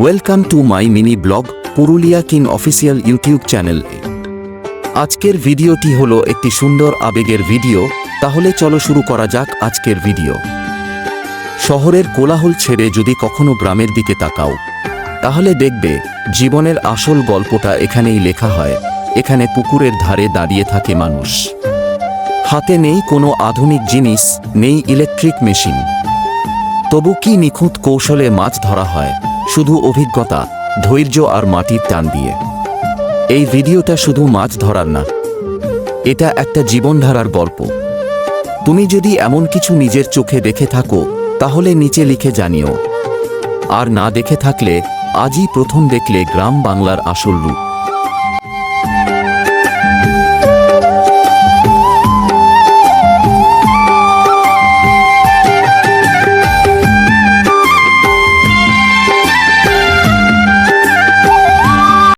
Welcome to my mini blog Purulia king official YouTube channel আজকের ভিডিওটি হলো একটি সুন্দর আবেগের ভিডিও, তাহলে চলো শুরু করা যাক আজকের ভিডিও। শহরের কোলাহল ছেড়ে যদি কখনো গ্রামের দিকে তাকাও, তাহলে দেখবে জীবনের আসল গল্পটা এখানেই লেখা হয়, এখানে পুকুরের ধারে দাঁড়িয়ে থাকে মানুষ। হাতে নেই কোনো আধুনিক জিনিস, নেই ইলেকট্রিক মেশিন তবু কি নিখুঁত কৌশলে মাছ ধরা হয়? শুধু অভিজ্ঞতা, ধৈর্য আর মাটির টান দিয়ে। এই ভিডিওটা শুধু মাছ ধরার না, এটা একটা জীবনধারার গল্প। তুমি যদি এমন কিছু নিজের চোখে দেখে থাকো, তাহলে নিচে লিখে জানিও। আর না দেখে থাকলে, আজই প্রথম দেখলে গ্রাম বাংলার আসল রূপ।